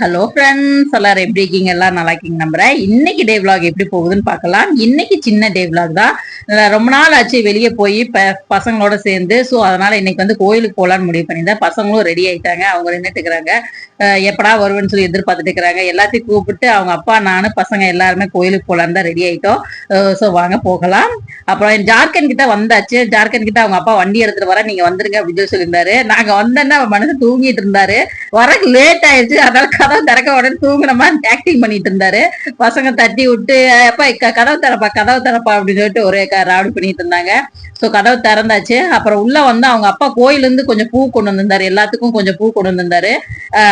Hello friends எல்லாரும் எப்படி இருக்கீங்க? எல்லாம் நல்லா இருக்கீங்க நம்புறேன். இன்னைக்கு டே விலாக் எப்படி போகுதுன்னு பார்க்கலாம். இன்னைக்கு சின்ன டே விலாக் தான். ரொம்ப நாள் ஆச்சு வெளியே போய் ப- பசங்களோட சேர்ந்து. ஸோ அதனால இன்னைக்கு வந்து கோயிலுக்கு போகலான்னு முடிவு பண்ணியிருந்தேன். பசங்களும் ரெடி ஆயிட்டாங்க. அவங்க நின்றுட்டு இருக்கிறாங்க எப்படா வருவேன்னு சொல்லி எதிர்பார்த்துட்டு இருக்கிறாங்க எல்லாத்தையும் கூப்பிட்டு அவங்க அப்பா நானும் பசங்க எல்லாருமே கோயிலுக்கு போகலான்னு தான் ரெடி ஆயிட்டோம். ஸோ வாங்க போகலாம். அப்புறம் ஜார்க்கண்ட் கிட்ட வந்தாச்சு. ஜார்க்கண்ட் கிட்ட அவங்க அப்பா வண்டி எடுத்துட்டு வர நீங்க வந்துருங்க அப்படின்னு சொல்லி சொல்லியிருந்தாரு. நாங்க வந்தோன்னா அவன் மனசு தூங்கிட்டு இருந்தாரு. வரக்கு லேட் ஆயிடுச்சு. அதனால கதவு திறக்க உடனே தூங்குன மாதிரி ஆக்டிங் பண்ணிட்டு இருந்தாரு. பசங்க தட்டி விட்டு அப்பா க- கதவு திறப்பா கதவு திறப்பா அப்படின்னு சொல்லிட்டு ஒரே ராவடி பண்ணிட்டு இருந்தாங்க. ஸோ கதவு திறந்தாச்சு. அப்புறம் உள்ள வந்து அவங்க அப்பா கோயிலேருந்து கொஞ்சம் பூ கொண்டு வந்திருந்தாரு. எல்லாத்துக்கும் கொஞ்சம் பூ கொண்டு வந்திருந்தாரு.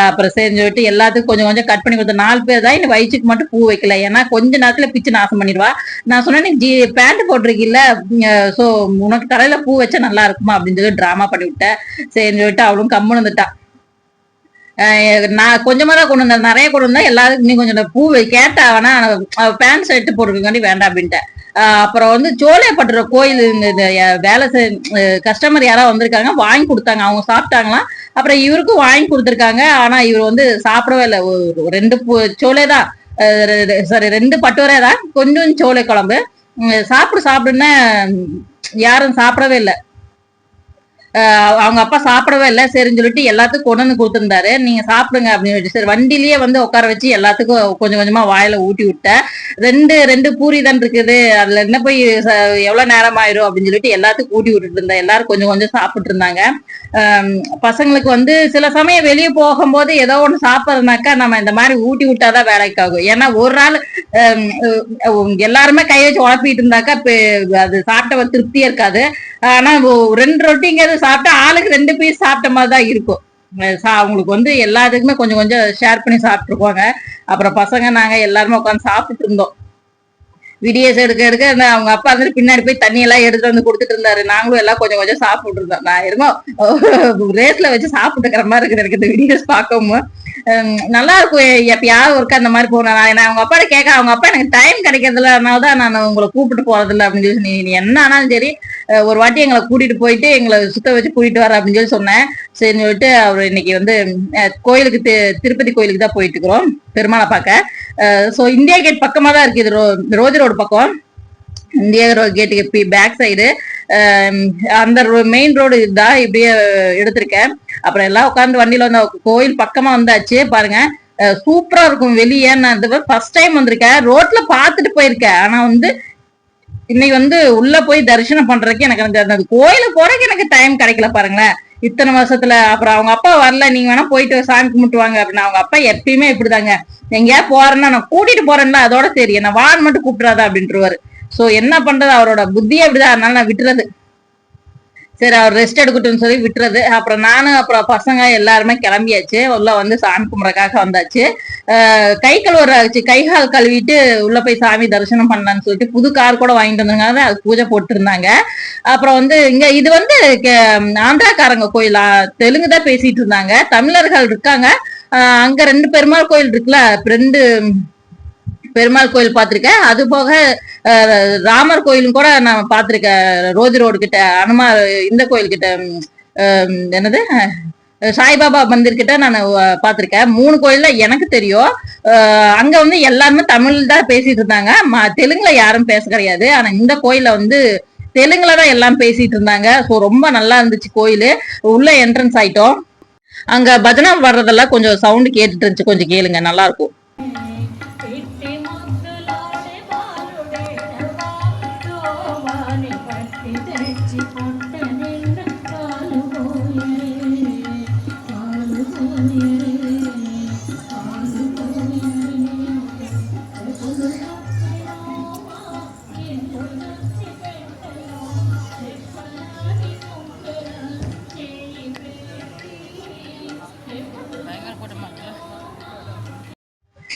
அப்புறம் சரி சொல்லிட்டு எல்லாத்துக்கும் கொஞ்சம் கொஞ்சம் கட் பண்ணி கொடுத்த நாலு பேர் தான் இந்த வயிற்றுக்கு மட்டும் பூ வைக்கல. ஏன்னா கொஞ்ச நேரத்துல பிச்சு நாசம் பண்ணிடுவா. நான் சொன்னேன் நீ ஜி பேண்ட் போட்டிருக்கீல்ல ஸோ உனக்கு தலையில பூ வச்சா நல்லா இருக்குமா? அப்படின்னு சொல்லி ட்ராமா பண்ணி விட்டேன். சரின்னு சொல்லிட்டு அவளும் கம்முன்னு வந்துட்டா நான் கொஞ்சமா தான் கொண்டு வந்தேன். நிறைய கொண்டு வந்தா எல்லாருக்கும் நீ கொஞ்சம் பூ கேட்டா வேணா பேண்ட் ஷர்ட் போட்டுருக்காண்டி வேண்டாம் அப்படின்ட்டு அப்புறம் வந்து சோலைப்பட்டுற கோயில் இந்த இந்த, வேலை கஸ்டமர் யாராவது வந்திருக்காங்க வாங்கி கொடுத்தாங்க. அவங்க சாப்பிட்டாங்களாம். அப்புறம் இவருக்கும் வாங்கி கொடுத்துருக்காங்க. ஆனா இவர் வந்து சாப்பிடவே இல்லை. ரெண்டு பூ சோலை தான் சாரி ரெண்டு பட்டுவரே தான் கொஞ்சம் சோலை குழம்பு. சாப்பிடு சாப்பிடுன்னு யாரும் சாப்பிடவே இல்லை. அவங்க அப்பா சாப்பிடவே இல்லை. சரின்னு சொல்லிட்டு எல்லாத்துக்கும் கொண்டு வந்து கொடுத்துருந்தாரு. நீங்க சாப்பிடுங்க அப்படின்னு சொல்லிட்டு. சரி வண்டிலேயே வந்து உட்கார வச்சு எல்லாத்துக்கும் கொஞ்சம் கொஞ்சமா வாயில ஊட்டி விட்டேன். ரெண்டு ரெண்டு பூரி தான் இருக்குது. அதுல என்ன போய் எவ்வளவு நேரம் ஆயிரும் அப்படின்னு சொல்லிட்டு எல்லாத்துக்கும் ஊட்டி விட்டுட்டு இருந்தேன். எல்லாரும் கொஞ்சம் கொஞ்சம் சாப்பிட்டு இருந்தாங்க. பசங்களுக்கு வந்து சில சமயம் வெளியே போகும்போது ஏதோ ஒண்ணு சாப்பிட்றதுனாக்கா நம்ம இந்த மாதிரி ஊட்டி விட்டாதான் வேலைக்கு ஆகும் ஏன்னா ஒரு நாள் எல்லாருமே கை வச்சு உழப்பிட்டு இருந்தாக்கா அது சாப்பிட்ட ஒரு திருப்தியே இருக்காது. ஆனா ரெண்டு ரொட்டிங்கிறது சாப்பிட்டா ஆளுக்கு ரெண்டு பீஸ் சாப்பிட்ட மாதிரி தான் இருக்கும் அவங்களுக்கு வந்து எல்லாத்துக்குமே கொஞ்சம் கொஞ்சம் ஷேர் பண்ணி சாப்பிட்டுருப்பாங்க. அப்புறம் பசங்க நாங்க எல்லாருமே உட்காந்து சாப்பிட்டு இருந்தோம். விடியஸ் எடுக்க எடுக்க அந்த அவங்க அப்பா வந்து பின்னாடி போய் தண்ணி எல்லாம் எடுத்துட்டு வந்து கொடுத்துட்டு இருந்தாரு. நாங்களும் எல்லாம் கொஞ்சம் கொஞ்சம் சாப்பிட்டு இருந்தோம். நான் இருந்தோம் ரேஸ்ல வச்சு சாப்பிட்டு இருக்கிற மாதிரி இருக்குது எனக்கு இந்த வீடியோஸ் பார்க்கவும். நல்லா இருக்கும் எப்பயாவது ஒருக்கா அந்த மாதிரி போனா நான் அவங்க அப்பாட்ட கேட்க அவங்க அப்பா எனக்கு டைம் கிடைக்கிறதுல அதனால தான் நான் உங்களை கூப்பிட்டு போறதில்ல அப்படின்னு சொல்லி நீ- என்ன ஆனாலும் சரி ஒரு வாட்டி எங்களை கூட்டிட்டு போயிட்டு எங்களை சுத்த வச்சு கூட்டிட்டு வர அப்படின்னு சொல்லி சொன்னேன். சரின்னு சொல்லிட்டு அவர் இன்னைக்கு வந்து கோயிலுக்கு திருப்பதி கோயிலுக்கு தான் போயிட்டு இருக்கிறோம் பெருமாளை பார்க்க. ஸோ இந்தியா கேட் பக்கமா தான் இருக்கு. இது ரோ- ரோஜ் ரோடு பக்கம். இந்தியா கேட்டுக்கு பேக் சைடு அந்த மெயின் ரோடு இதுதான் இப்படியே எடுத்திருக்கேன். அப்புறம் எல்லாம் உட்காந்து வண்டியில வந்து கோயில் பக்கமா வந்தாச்சு பாருங்க. சூப்பரா இருக்கும் வெளியே. நான் ஃபர்ஸ்ட் டைம் வந்திருக்கேன். ரோட்ல பார்த்துட்டு போயிருக்கேன். ஆனா வந்து இன்னைக்கு வந்து உள்ள போய் தரிசனம் பண்றதுக்கு எனக்கு அந்த கோயிலுக்கு போறதுக்கு எனக்கு டைம் கிடைக்கல பாருங்களேன். இத்தனை வருஷத்துல அப்புறம் அவங்க அப்பா வரல. நீங்க வேணா போயிட்டு சாமி கும்பிட்டுவாங்க அப்படின்னு அவங்க அப்பா எப்பயுமே இப்படிதாங்க. எங்கேயா போறேன்னா நான் கூட்டிட்டு போறேன்னா அதோட சரி. என்ன வான் மட்டும் கூப்பிடாத அப்படின்ட்டுருவாரு சோ என்ன பண்றது? அவரோட புத்தியே அப்படிதான். அதனால நான் விட்டுறது. சரி அவர் ரெஸ்ட் எடுக்கட்டும்னு சொல்லி விட்டுறது. அப்புறம் நானும் அப்புறம் பசங்க எல்லாருமே கிளம்பியாச்சு. உள்ள வந்து சாமி கும்பிட்றக்காக வந்தாச்சு. கை கழுவுறாச்சு கைகால் கை கால் கழுவிட்டு உள்ள போய் சாமி தரிசனம் பண்ணலான்னு சொல்லிட்டு புது கார் கூட வாங்கிட்டு வந்தாங்க அது பூஜை போட்டுருந்தாங்க. அப்புறம் வந்து இங்க இது வந்து கே- ஆந்திராக்காரங்க கோயில்? தெலுங்கு தான் பேசிட்டு இருந்தாங்க. தமிழர்கள் இருக்காங்க. அங்க ரெண்டு பெருமாள் கோயில் இருக்குல்ல? ரெண்டு பெருமாள் கோயில் பார்த்திருக்கேன். அது போக ராமர் கோயிலும் கூட நான் பார்த்திருக்கேன். ரோஜி ரோடு கிட்ட அனுமார் இந்த கோயில் கிட்ட என்னது? சாய்பாபா மந்திர் கிட்ட நான் பார்த்திருக்கேன். மூணு கோயில்ல எனக்கு தெரியும். அங்க வந்து எல்லாருமே தமிழ் தான் பேசிட்டு இருந்தாங்க. தெலுங்குல யாரும் பேச கிடையாது. ஆனா இந்த கோயில வந்து தெலுங்குல தான் எல்லாம் பேசிட்டு இருந்தாங்க. ஸோ ரொம்ப நல்லா இருந்துச்சு கோயில். உள்ள என்ட்ரன்ஸ் ஆயிட்டோம். அங்க பஜனை வர்றதெல்லாம் கொஞ்சம் சவுண்ட் கேட்டுட்டு இருந்துச்சு. கொஞ்சம் கேளுங்க. நல்லா இருக்கும்.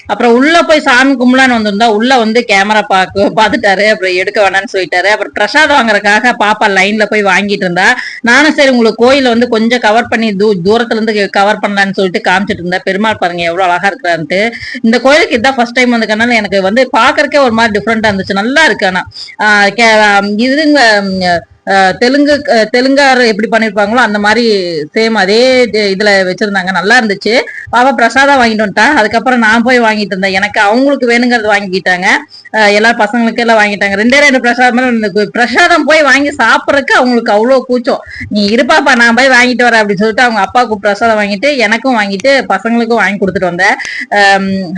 அப்புறம் உள்ள போய் சாமி கும்பலான்னு வந்திருந்தா உள்ள வந்து கேமரா பாக்கு பாத்துட்டாரு அப்புறம் எடுக்க வேணாம்னு சொல்லிட்டாரு. அப்புறம் பிரசாதம் வாங்குறதுக்காக பாப்பா லைன்ல போய் வாங்கிட்டு இருந்தா. நானும் சரி உங்களுக்கு கோயில வந்து கொஞ்சம் கவர் பண்ணி தூ தூரத்துல இருந்து கவர் பண்ணலான்னு சொல்லிட்டு காமிச்சிட்டு இருந்தேன். பெருமாள் பாருங்க எவ்வளவு அழகா இருக்கிறான்ட்டு இந்த கோயிலுக்கு இதான் ஃபர்ஸ்ட் டைம் வந்திருக்கனால எனக்கு வந்து பாக்குறக்கே ஒரு மாதிரி டிஃப்ரெண்டா இருந்துச்சு. நல்லா இருக்கு ஆனா. இதுங்க தெலுங்கு தெலுங்கார் எப்படி பண்ணிருப்பாங்களோ அந்த மாதிரி சேம் அதே இது- இதுல வச்சிருந்தாங்க. நல்லா இருந்துச்சு. பாப்பா பிரசாதம் வாங்கிட்டு வந்துட்டான் அதுக்கப்புறம் நான் போய் வாங்கிட்டு இருந்தேன் எனக்கு அவங்களுக்கு வேணுங்கிறது வாங்கிக்கிட்டாங்க. எல்லா பசங்களுக்கு எல்லாம் வாங்கிட்டாங்க. ரெண்டே ரெண்டு பிரசாதம் பிரசாதம் போய் வாங்கி சாப்பிட்றதுக்கு அவங்களுக்கு அவ்வளவு கூச்சம். நீ இருப்பாப்பா நான் போய் வாங்கிட்டு வரேன் அப்படின்னு சொல்லிட்டு அவங்க அப்பாவுக்கு பிரசாதம் வாங்கிட்டு எனக்கும் வாங்கிட்டு பசங்களுக்கும் வாங்கி கொடுத்துட்டு வந்தேன்.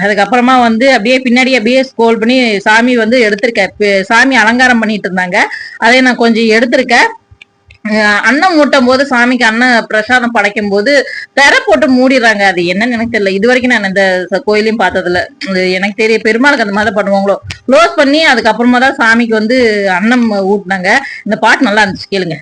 அதுக்கப்புறமா வந்து அப்படியே பின்னாடி அப்படியே ஸ்கோல் பண்ணி சாமி வந்து எடுத்திருக்கேன். சாமி அலங்காரம் பண்ணிட்டு இருந்தாங்க. அதை நான் கொஞ்சம் எடுத்து எடுத்திருக்கேன் அன்னம் மூட்டும் போது சாமிக்கு அன்னம் பிரசாதம் படைக்கும் போது திரை போட்டு மூடிடுறாங்க. அது என்னன்னு எனக்கு தெரியல. இது வரைக்கும் நான் இந்த கோயிலையும் பார்த்ததில்ல. எனக்கு தெரிய பெருமாளுக்கு அந்த மாதிரி பண்ணுவாங்களோ. க்ளோஸ் பண்ணி அதுக்கப்புறமா தான் சாமிக்கு வந்து அன்னம் ஊட்டினாங்க. இந்த பாட்டு நல்லா இருந்துச்சு. கேளுங்க.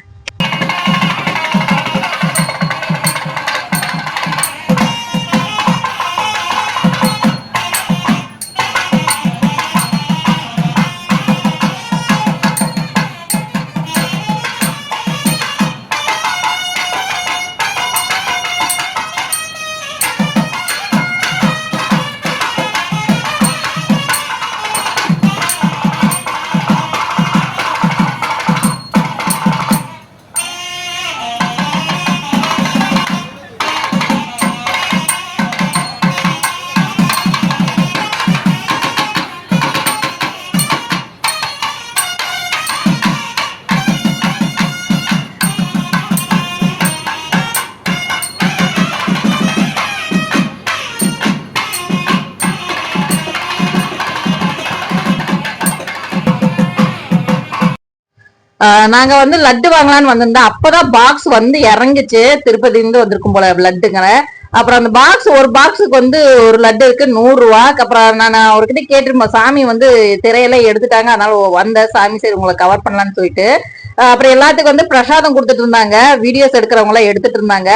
நாங்க வந்து லட்டு வாங்கலாம்னு வந்திருந்தோம். அப்பதான் பாக்ஸ் வந்து இறங்குச்சு. திருப்பதி இருந்து வந்திருக்கும் போல லட்டுங்கிற அப்புறம் அந்த பாக்ஸ் ஒரு பாக்ஸுக்கு வந்து ஒரு லட்டு இருக்கு நூறு ரூபா அப்புறம் நான் அவர்கிட்ட கேட்டிருந்தேன் சாமி வந்து திரையெல்லாம் எடுத்துட்டாங்க அதனால வந்த சாமி சரி உங்களை கவர் பண்ணலாம்னு சொல்லிட்டு. அப்புறம் எல்லாத்துக்கும் வந்து பிரசாதம் கொடுத்துட்டு இருந்தாங்க. வீடியோஸ் எடுக்கிறவங்க எல்லாம் எடுத்துட்டு இருந்தாங்க.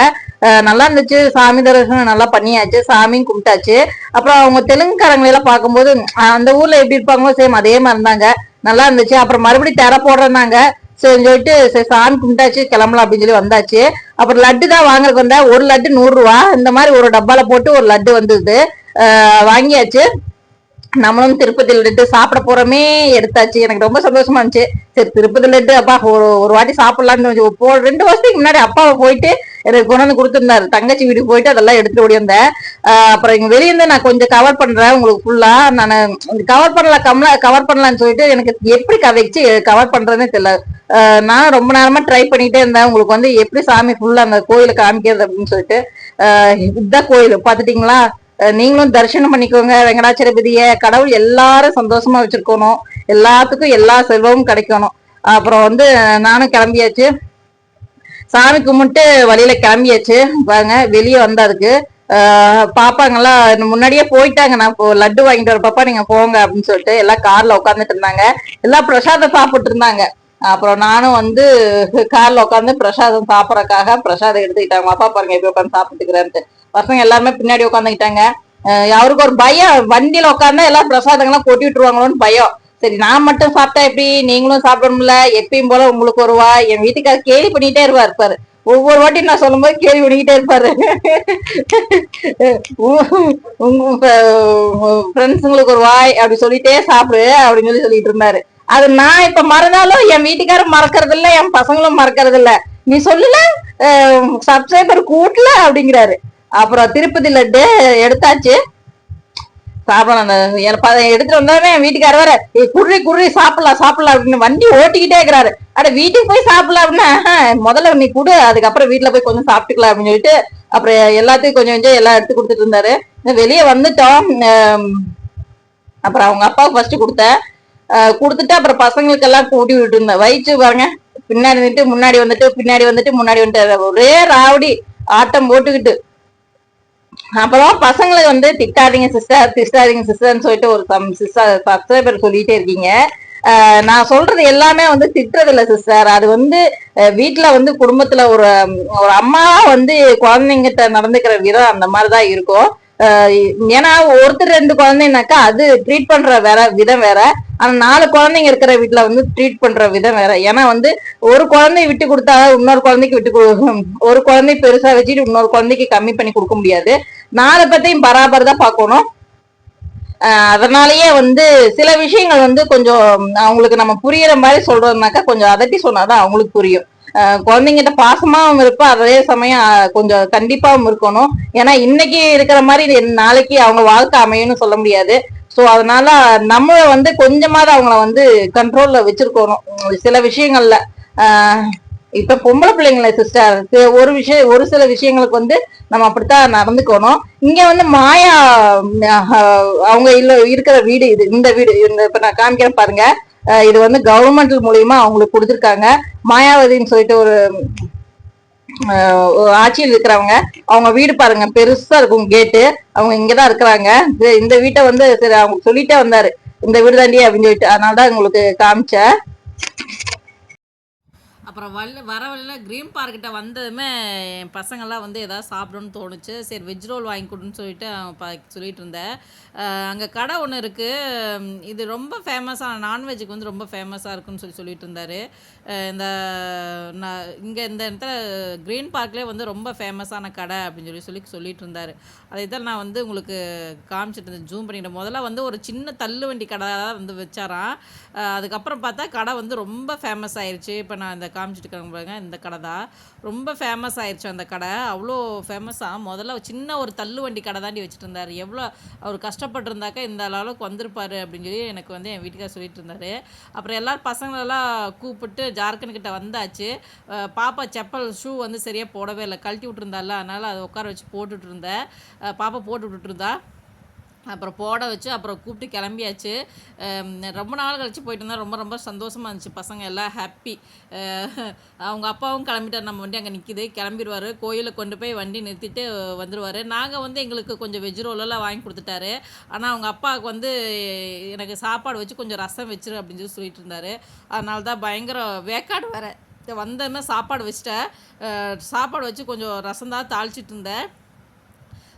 நல்லா இருந்துச்சு. சாமி தரிசனம் நல்லா பண்ணியாச்சு. சாமியும் கும்பிட்டாச்சு. அப்புறம் அவங்க தெலுங்குக்காரங்களை எல்லாம் பார்க்கும்போது அந்த ஊர்ல எப்படி இருப்பாங்களோ சேம் அதே மாதிரி இருந்தாங்க நல்லா இருந்துச்சு. அப்புறம் மறுபடியும் திற போடுறேன்னாங்க. சரி சொல்லிட்டு சரி சாமி கும்பிட்டாச்சு கிளம்பலாம் அப்படின்னு சொல்லி வந்தாச்சு. அப்புறம் லட்டு தான் வாங்குறதுக்கு வந்தா ஒரு லட்டு நூறு ரூபா. இந்த மாதிரி ஒரு டப்பால போட்டு ஒரு லட்டு வந்தது. வாங்கியாச்சு. நம்மளும் திருப்பதி லட்டு சாப்பிட போறோமே எடுத்தாச்சு. எனக்கு ரொம்ப சந்தோஷமா இருந்துச்சு. சரி திருப்பதி லட்டு அப்பா ஒரு ஒரு வாட்டி சாப்பிடலாம்னு கொஞ்சம் போ ரெண்டு வருஷத்துக்கு முன்னாடி அப்பாவை போயிட்டு எனக்கு கொண்டு வந்து கொடுத்துருந்தாரு. தங்கச்சி வீட்டுக்கு போயிட்டு அதெல்லாம் எடுத்துட்டு ஓடி வந்தேன் அப்புறம் இங்க வெளியிருந்து நான் கொஞ்சம் கவர் பண்றேன் உங்களுக்கு ஃபுல்லா நான் கவர் பண்ணலாம் கம்ல கவர் பண்ணலாம்னு சொல்லிட்டு எனக்கு எப்படி க- வச்சு கவர் பண்றதுன்னு தெரியல. நான் ரொம்ப நேரமா ட்ரை பண்ணிட்டே இருந்தேன். உங்களுக்கு வந்து எப்படி சாமி ஃபுல்லா அந்த கோயிலை காமிக்கிறது அப்படின்னு சொல்லிட்டு. இதுதான் கோயில். பாத்துட்டீங்களா நீங்களும் தரிசனம் பண்ணிக்கோங்க. வெங்கடாச்சலபதிய கடவுள் எல்லாரும் சந்தோஷமா வச்சிருக்கணும். எல்லாத்துக்கும் எல்லா செல்வமும் கிடைக்கணும். அப்புறம் வந்து நானும் கிளம்பியாச்சு. சாமி கும்பிட்டு வழியில கிளம்பியாச்சு. வாங்க வெளியே வந்தாருக்கு ஆஹ் பாப்பாங்கெல்லாம் முன்னாடியே போயிட்டாங்க. நான் லட்டு வாங்கிட்டு வர பாப்பா நீங்க போங்க அப்படின்னு சொல்லிட்டு எல்லாம் கார்ல உட்காந்துட்டு இருந்தாங்க. எல்லாம் பிரசாதம் சாப்பிட்டு இருந்தாங்க. அப்புறம் நானும் வந்து கார்ல உட்காந்து பிரசாதம் சாப்பிடறதுக்காக பிரசாதம் எடுத்துக்கிட்டாங்க. அப்பா பாருங்க எப்படி உட்காந்து சாப்பிட்டுக்கிறேன்ட்டு. பசங்க எல்லாருமே பின்னாடி உட்காந்துக்கிட்டாங்க அவருக்கு ஒரு பயம். வண்டியில உட்காந்தா எல்லாம் பிரசாதங்கள்லாம் கொட்டி விட்டுருவாங்களோன்னு பயம். சரி நான் மட்டும் சாப்பிட்டா எப்படி? நீங்களும் சாப்பிடணும்ல. எப்பயும் போல உங்களுக்கு ஒரு வா என் வீட்டுக்காரர் கேலி பண்ணிட்டே இருப்பாரு இருப்பாரு ஒவ்வொரு வாட்டி நான் சொல்லும்போது கேள்வி பண்ணிக்கிட்டே இருப்பாரு. உ- உங்க ஃப்ரெண்ட்ஸுங்களுக்கு ஒரு வாய். அப்படி சொல்லிட்டே சாப்பிடு அப்படின்னு சொல்லி சொல்லிட்டு இருந்தாரு. அது நான் இப்ப மறந்தாலும் என் வீட்டுக்காரர் மறக்கறது இல்ல என் பசங்களும் மறக்கறது இல்ல நீ சொல்லல சப்ஸ்கிரைபர் கூட்டல அப்படிங்கிறாரு. அப்புறம் திருப்பதி லட்டு எடுத்தாச்சு. சாப்பிடலாம் ப- எடுத்துட்டு வந்தோடனே என் வீட்டுக்காரர் வேற "ஏய், குர்ரி குர்ரி சாப்பிடலாம் சாப்பிடலாம் அப்படின்னு வண்டி ஓட்டிக்கிட்டே இருக்கிறாரு. அட வீட்டுக்கு போய் சாப்பிடலாம் அப்படின்னா முதல்ல நீ கொடு அதுக்கப்புறம் வீட்டுல போய் கொஞ்சம் சாப்பிட்டுக்கலாம் அப்படின்னு சொல்லிட்டு அப்புறம் எல்லாத்தையும் கொஞ்சம் கொஞ்சம் எல்லாம் எடுத்து கொடுத்துட்டு இருந்தாரு. வெளியே வந்துட்டோம் அப்புறம் அவங்க அப்பாவுக்கு ஃபர்ஸ்ட் கொடுத்தேன். கொடுத்துட்டு அப்புறம் பசங்களுக்கு எல்லாம் கூட்டி விட்டு இருந்தேன். வயிற்று பாருங்க. பின்னாடி வந்துட்டு முன்னாடி வந்துட்டு பின்னாடி வந்துட்டு முன்னாடி வந்துட்டு ஒரே ராவடி ஆட்டம் போட்டுக்கிட்டு. அப்புறம் பசங்களை வந்து திட்டாதீங்க சிஸ்டர் திட்டாதீங்க சிஸ்டர்னு சொல்லிட்டு ஒரு சம் சிஸ்டர் சப்ஸ்கிரைபர் சொல்லிட்டே இருக்கீங்க. நான் சொல்றது எல்லாமே வந்து திட்டுறது இல்லை சிஸ்டர். அது வந்து வீட்டில் வந்து குடும்பத்துல ஒரு ஒரு அம்மாவா வந்து குழந்தைங்கிட்ட நடந்துக்கிற விதம் அந்த மாதிரிதான் இருக்கும். ஏன்னா ஒருத்தர் ரெண்டு குழந்தைனாக்கா அது ட்ரீட் பண்ற வேற விதம் வேற. ஆனா நாலு குழந்தைங்க இருக்கிற வீட்டுல வந்து ட்ரீட் பண்ற விதம் வேற. ஏன்னா வந்து ஒரு குழந்தைய விட்டு கொடுத்தா இன்னொரு குழந்தைக்கு விட்டு கொடு- ஒரு குழந்தை பெருசா வச்சுட்டு இன்னொரு குழந்தைக்கு கம்மி பண்ணி கொடுக்க முடியாது. நாலு பேர்த்தையும் பராபர் தான் பார்க்கணும். அதனாலயே வந்து சில விஷயங்கள் வந்து கொஞ்சம் அவங்களுக்கு நம்ம புரியுற மாதிரி சொல்றதுனாக்கா கொஞ்சம் அதட்டி சொன்னாதான் அவங்களுக்கு புரியும். குழந்தைங்கிட்ட பாசமாவும் இருப்போம் அதே சமயம் கொஞ்சம் கண்டிப்பாவும் இருக்கணும். ஏன்னா இன்னைக்கு இருக்கிற மாதிரி நாளைக்கு அவங்க வாழ்க்கை அமையும்னு சொல்ல முடியாது. சோ அதனால நம்மள வந்து கொஞ்சமாவது அவங்கள வந்து கண்ட்ரோல்ல வச்சிருக்கணும். சில விஷயங்கள்ல ஆஹ் இப்ப பொம்பளை பிள்ளைங்கள சிஸ்டர் ஒரு விஷயம் ஒரு சில விஷயங்களுக்கு வந்து நம்ம அப்படித்தான் நடந்துக்கணும். இங்க வந்து மாயா அவங்க இல்ல இருக்கிற வீடு இது இந்த வீடு இந்த இப்ப நான் காமிக்கிறேன் பாருங்க. இது வந்து கவர்மெண்ட் மூலியமா அவங்களுக்கு கொடுத்துருக்காங்க. மாயாவதின்னு சொல்லிட்டு ஒரு ஆட்சியில் இருக்கிறவங்க அவங்க வீடு பாருங்க பெருசா இருக்கும் கேட்டு அவங்க இங்கதான் இருக்கிறாங்க. இந்த வீட்டை வந்து சரி அவங்க சொல்லிட்டே வந்தாரு. இந்த வீடு தாண்டி அப்படின்னு சொல்லிட்டு அதனாலதான் உங்களுக்கு காமிச்சேன். அப்புறம் வல்ல வர வழியில் க்ரீன் பார்க்கிட்ட வந்ததுமே என் பசங்கள்லாம் வந்து எதாவது சாப்பிடணும்னு தோணுச்சு. சரி வெஜ் ரோல் வாங்கி கொடுன்னு சொல்லிட்டு ப சொல்லிட்டு இருந்தேன் அங்கே கடை ஒன்று இருக்குது இது ரொம்ப ஃபேமஸாக நான்வெஜ்ஜுக்கு வந்து ரொம்ப ஃபேமஸாக இருக்குன்னு சொல்லி சொல்லிட்டு இருந்தார். இந்த நான் இங்கே இந்த இடத்துல க்ரீன் பார்க்லேயே வந்து ரொம்ப ஃபேமஸான கடை அப்படின்னு சொல்லி சொல்லி சொல்லிட்டு இருந்தார். அதை தான் நான் வந்து உங்களுக்கு காமிச்சிட்டு இருந்தேன் ஜூம் பண்ணிட்டேன் முதல்ல வந்து ஒரு சின்ன தள்ளு வண்டி கடை தான் வந்து வச்சாராம். அதுக்கப்புறம் பார்த்தா கடை வந்து ரொம்ப ஃபேமஸ் ஆயிடுச்சு இப்போ நான் இந்த காமிச்சிட்டு இருக்காங்க பாருங்க இந்த கடை தான். ரொம்ப ஃபேமஸ் ஆயிடுச்சு அந்த கடை. அவ்வளோ ஃபேமஸாக முதல்ல சின்ன ஒரு தள்ளு வண்டி கடை தாண்டி வச்சுட்டு இருந்தார் எவ்வளோ அவர் கஷ்டப்பட்டிருந்தாக்கா இந்த அளவுக்கு வந்திருப்பார் அப்படின்னு சொல்லி எனக்கு வந்து என் வீட்டுக்கார் சொல்லிட்டு இருந்தார் அப்புறம் எல்லோரும் பசங்களெல்லாம் கூப்பிட்டு ஜார்க்கண்ட் கிட்ட வந்தாச்சு. பாப்பா செப்பல் ஷூ வந்து சரியாக போடவே இல்லை. கழட்டி விட்டுருந்தால அதனால் அதை உட்கார வச்சு போட்டுட்ருந்தேன் பாப்பா போட்டு விட்டுட்டு இருந்தா அப்புறம் போட வச்சு அப்புறம் கூப்பிட்டு கிளம்பியாச்சு. ரொம்ப நாள் கழித்து போயிட்டு இருந்தால் ரொம்ப ரொம்ப சந்தோஷமாக இருந்துச்சு. பசங்க எல்லாம் ஹாப்பி அவங்க அப்பாவும் கிளம்பிட்டார். நம்ம வண்டி அங்கே நிற்கிது கிளம்பிடுவார். கோயிலுக்கு கொண்டு போய் வண்டி நிறுத்திட்டு வந்துடுவார் நாங்கள் வந்து எங்களுக்கு கொஞ்சம் வெஜ் ரோலெல்லாம் வாங்கி கொடுத்துட்டாரு. ஆனால் அவங்க அப்பாவுக்கு வந்து எனக்கு சாப்பாடு வச்சு கொஞ்சம் ரசம் வச்சிரு அப்படின்னு சொல்லி சொல்லிட்டு இருந்தாரு. அதனால தான் பயங்கர வேக்காடு வேறு. வந்தமே சாப்பாடு வச்சுட்டேன். சாப்பாடு வச்சு கொஞ்சம் ரசம் தான் தாளிச்சிட்டு இருந்தேன்.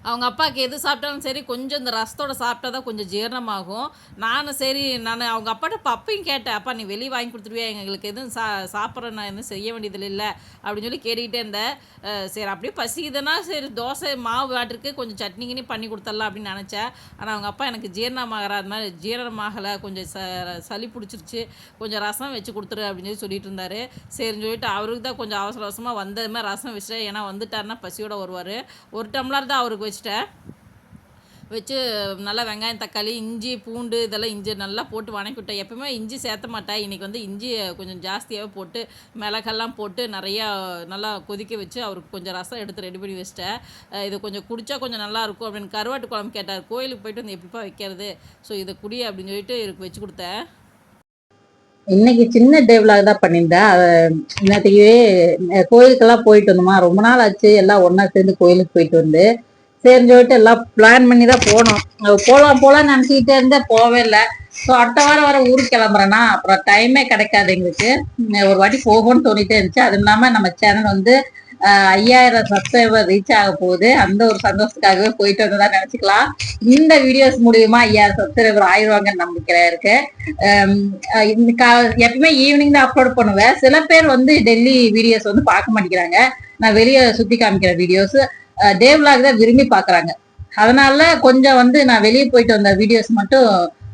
அவங்க அப்பாவுக்கு எது சாப்பிட்டாலும் சரி கொஞ்சம் இந்த ரசத்தோட சாப்பிட்டா தான் கொஞ்சம் ஜீரணமாகும். நானும் சரி நான் அவங்க அப்பாட்ட பப்பையும் கேட்டேன் அப்பா நீ வெளியே வாங்கி கொடுத்துருவியா எங்களுக்கு எதுவும் சா சாப்பிட்ற நான் எதுவும் செய்ய வேண்டியதில்லை இல்லை. அப்படின்னு சொல்லி கேட்டுக்கிட்டே இருந்தேன். சரி அப்படியே பசிக்குதுன்னா சரி தோசை மாவு வாட்டிருக்கு கொஞ்சம் சட்னி கினி பண்ணி கொடுத்துடலாம் அப்படின்னு நினச்சேன். ஆனால் அவங்க அப்பா எனக்கு ஜீரணமாகிற அது மாதிரி ஜீரணமாகலை கொஞ்சம் ச சளி பிடிச்சிருச்சு கொஞ்சம் ரசம் வச்சு கொடுத்துரு அப்படின்னு சொல்லி சொல்லிட்டு இருந்தார். சரின்னு சொல்லிட்டு அவருக்கு தான் கொஞ்சம் அவசர அவசரமாக வந்ததுமே ரசம் வச்சுட்டேன். ஏன்னா வந்துட்டாருன்னா பசியோட வருவார். ஒரு டம்ளர் தான் அவருக்கு வச்சு வச்சுட்டேன். வச்சு நல்லா வெங்காயம் தக்காளி இஞ்சி பூண்டு இதெல்லாம் இஞ்சி நல்லா போட்டு வணக்கி விட்டேன் எப்பவுமே இஞ்சி சேர்த்த மாட்டேன். இன்றைக்கி வந்து இஞ்சி கொஞ்சம் ஜாஸ்தியாகவே போட்டு மிளகெல்லாம் போட்டு நிறையா நல்லா கொதிக்க வச்சு அவருக்கு கொஞ்சம் ரசம் எடுத்து ரெடி பண்ணி வச்சிட்டேன். இது கொஞ்சம் குடிச்சா கொஞ்சம் நல்லாயிருக்கும் அப்படின்னு கருவாட்டு குழம்பு கேட்டார். கோயிலுக்கு போயிட்டு வந்து எப்படிப்பா வைக்கிறது? ஸோ இதை குடி அப்படின்னு சொல்லிட்டு இருக்கு வச்சு கொடுத்தேன். இன்னைக்கு சின்ன டேவ்லாக் தான் பண்ணியிருந்தேன். அதை இன்னத்துக்கு கோயிலுக்கெல்லாம் போயிட்டு வந்தோமா? ரொம்ப நாள் ஆச்சு. எல்லாம் ஒன்றா சேர்ந்து கோயிலுக்கு போயிட்டு வந்து. சரின்னு சொல்லிட்டு எல்லாம் பிளான் பண்ணி தான் போனோம் போகலாம் போலாம் நினச்சிக்கிட்டே இருந்தேன் போவே இல்லை. ஸோ அடுத்த வாரம் வர ஊருக்கு கிளம்புறேன்னா அப்புறம் டைமே கிடைக்காது எங்களுக்கு. ஒரு வாட்டி போகணும்னு தோணிட்டே இருந்துச்சு. அது இல்லாம நம்ம சேனல் வந்து ஆஹ் ஐயாயிரம் சப்ஸ்கிரைபர் ரீச் ஆக போகுது. அந்த ஒரு சந்தோஷத்துக்காகவே போயிட்டு வந்ததா நினைச்சுக்கலாம். இந்த வீடியோஸ் மூலியமா ஐயாயிரம் சப்ஸ்கிரைபர் ஆயிடுவாங்கன்னு நம்பிக்கை இருக்கு. கா- எப்பவுமே ஈவினிங் தான் அப்லோட் பண்ணுவேன். சில பேர் வந்து டெல்லி வீடியோஸ் வந்து பார்க்க மாட்டேங்கிறாங்க. நான் வெளியே சுத்தி காமிக்கிற வீடியோஸ் டேவ்லாக் தான் விரும்பி பாக்குறாங்க அதனால கொஞ்சம் வந்து நான் வெளியே போயிட்டு வந்த வீடியோஸ் மட்டும்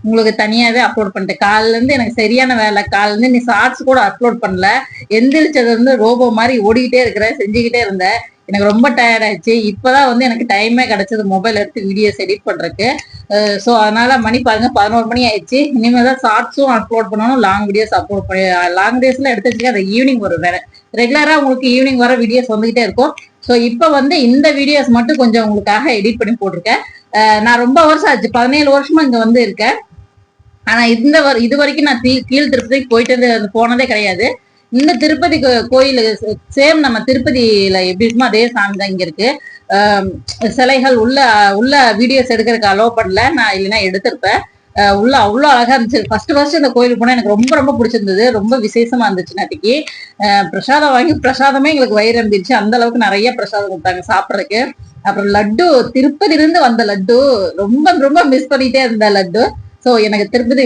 உங்களுக்கு தனியாவே அப்லோட் பண்ணிட்டேன். காலில இருந்து எனக்கு சரியான வேலை. காலில இருந்து நீ ஷார்ட்ஸ் கூட அப்லோட் பண்ணல. எந்திரிச்சது வந்து ரோபோ மாதிரி ஓடிக்கிட்டே இருக்கிற செஞ்சுக்கிட்டே இருந்தேன் எனக்கு ரொம்ப டயர்ட் ஆயிடுச்சு. இப்பதான் வந்து எனக்கு டைமே கிடைச்சது. மொபைல் எடுத்து வீடியோஸ் எடிட் பண்றதுக்கு. ஸோ அதனால மணி பாருங்க பதினோரு மணி ஆயிடுச்சு. இனிமேல் தான் ஷார்ட்ஸும் அப்லோட் பண்ணணும். லாங் வீடியோஸ் அப்லோட் பண்ணி லாங் டேஸ்ல எடுத்து வச்சுக்க அது ஈவினிங் வரும் வேற ரெகுலரா உங்களுக்கு ஈவினிங் வர வீடியோஸ் வந்துகிட்டே இருக்கும். ஸோ இப்போ வந்து இந்த வீடியோஸ் மட்டும் கொஞ்சம் உங்களுக்காக எடிட் பண்ணி போட்டிருக்கேன். நான் ரொம்ப வருஷம் ஆச்சு. பதினேழு வருஷமா இங்க வந்து இருக்கேன். ஆனா இந்த இது வரைக்கும் நான் தீ- கீழ் திருப்பதிக்கு போயிட்டு போனதே கிடையாது. இந்த திருப்பதி கோ- கோயில் சேம் நம்ம திருப்பதியில எப்படி இருக்குமோ அதே சாமி தான் இங்க இருக்கு. சிலைகள் உள்ள உள்ள வீடியோஸ் எடுக்கிறதுக்கு அலோவ் பண்ணல. நான் இல்லைன்னா எடுத்திருப்பேன். உள்ள அவ்வளோ அழகா இருந்துச்சு. ஃபர்ஸ்ட் ஃபர்ஸ்ட் இந்த கோயிலுக்கு போனா எனக்கு ரொம்ப ரொம்ப பிடிச்சிருந்தது. ரொம்ப விசேஷமா இருந்துச்சு நேற்றுக்கு பிரசாதம் வாங்கி பிரசாதமே எங்களுக்கு வயிறு இருந்துச்சு அந்த அளவுக்கு நிறைய பிரசாதம் கொடுத்தாங்க சாப்பிட்றதுக்கு. அப்புறம் லட்டு திருப்பதில இருந்து வந்த லட்டு. ரொம்ப ரொம்ப மிஸ் பண்ணிட்டே இருந்த லட்டு. ஸோ எனக்கு திருப்பதி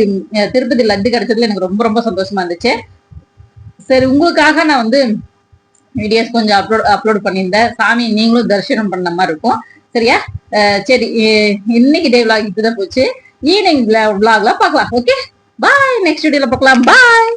திருப்பதி லட்டு கிடைச்சதுல எனக்கு ரொம்ப ரொம்ப சந்தோஷமா இருந்துச்சு. சரி உங்களுக்காக நான் வந்து வீடியோஸ் கொஞ்சம் அப்லோட் அப்லோட் பண்ணியிருந்தேன். சாமி நீங்களும் தரிசனம் பண்ண மாதிரி இருக்கும். சரியா? சரி இன்னைக்கு டே விளாக் இப்படிதான் போச்சு. ஈவினிங் vlogல பார்க்கலாம் ஓகே பாய் நெக்ஸ்ட் வீடியோல பார்க்கலாம். பாய்